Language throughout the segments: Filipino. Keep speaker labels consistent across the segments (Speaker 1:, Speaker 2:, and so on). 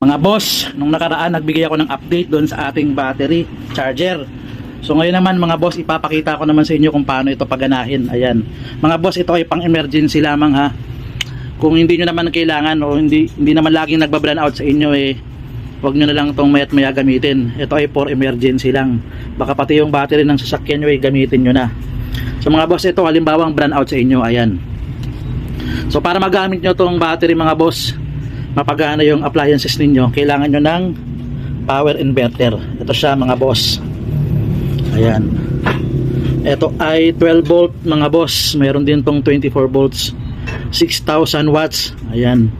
Speaker 1: Mga boss, nung nakaraan nagbigay ako ng update doon sa ating battery charger. So ngayon naman mga boss, ipapakita ko naman sa inyo kung paano ito paganahin. Ayan. Mga boss, ito ay pang emergency lamang ha. Kung hindi nyo naman kailangan o hindi hindi naman laging nagba-brown out sa inyo eh Huwag nyo na lang itong mayat maya gamitin. Ito ay for emergency lang. Baka pati yung battery ng sasakyan nyo ay gamitin nyo na. So mga boss, ito halimbawa ang brown out sa inyo. Ayan. So para magamit nyo itong battery mga boss, mapagana yung appliances ninyo, kailangan nyo ng power inverter. Ito siya mga boss. Ayan. Ito ay 12 volt mga boss. Mayroon din tong 24 volts. 6,000 watts. Ayan.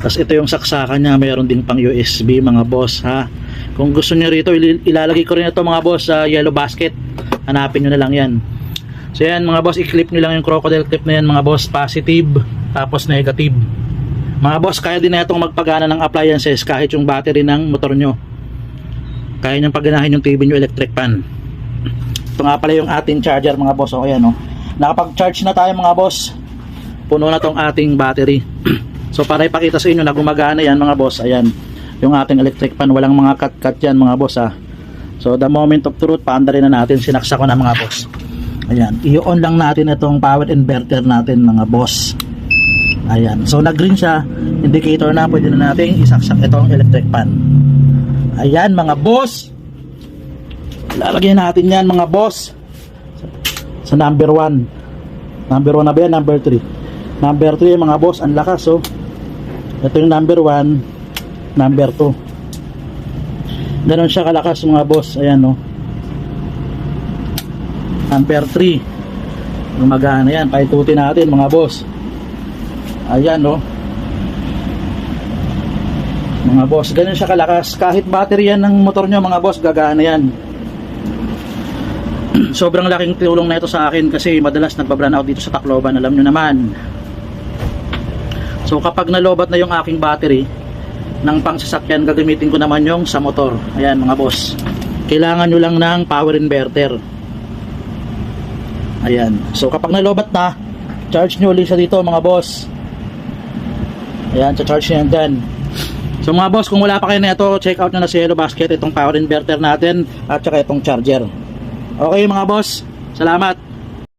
Speaker 1: Tapos ito yung saksakan niya. Mayroon din pang USB mga boss ha. Kung gusto niyo rito, il- ilalagay ko rin ito mga boss sa yellow basket. Hanapin nyo na lang yan. So yan mga boss, i-clip nyo lang yung crocodile clip na yan mga boss. Positive, tapos negative. Mga boss, kaya din na itong magpagana ng appliances kahit yung battery ng motor nyo. Kaya niyang paganahin yung TV nyo electric pan. Ito nga pala yung ating charger mga boss. O ayan. Nakapag-charge na tayo mga boss. Puno na tong ating battery. so para ipakita sa inyo na gumagana yan mga boss. Ayan. Yung ating electric pan. Walang mga cut-cut yan mga boss ha. So the moment of truth, paandarin na natin. Sinaksa ko na mga boss. Ayan. I-on lang natin itong power inverter natin mga boss. Ayan. So nag-green siya. Indicator na. Pwede na natin isaksak itong electric pan. Ayan mga boss. Lalagyan natin yan mga boss. Sa number 1. Number 1 na ba yan? Number 3. Number 3 mga boss. Ang lakas oh. Ito yung number 1. Number 2. Ganon siya kalakas mga boss. Ayan oh. Number 3. Gumagana yan. Paitutin natin mga boss. Ayan oh. Mga boss, ganun siya kalakas. Kahit battery yan ng motor nyo mga boss, gagana yan. Sobrang laking tulong na ito sa akin kasi madalas nagpa-brown out dito sa Tacloban, alam nyo naman. So kapag nalobat na yung aking battery ng pangsasakyan, gagamitin ko naman yung sa motor. Ayan mga boss. Kailangan nyo lang ng power inverter. Ayan. So kapag nalobat na, charge nyo ulit siya dito mga boss. Ayan, charge nyo yan. So mga boss, kung wala pa kayo na ito, check out nyo na si Hello Basket, itong power inverter natin at saka itong charger. Okay mga boss, salamat.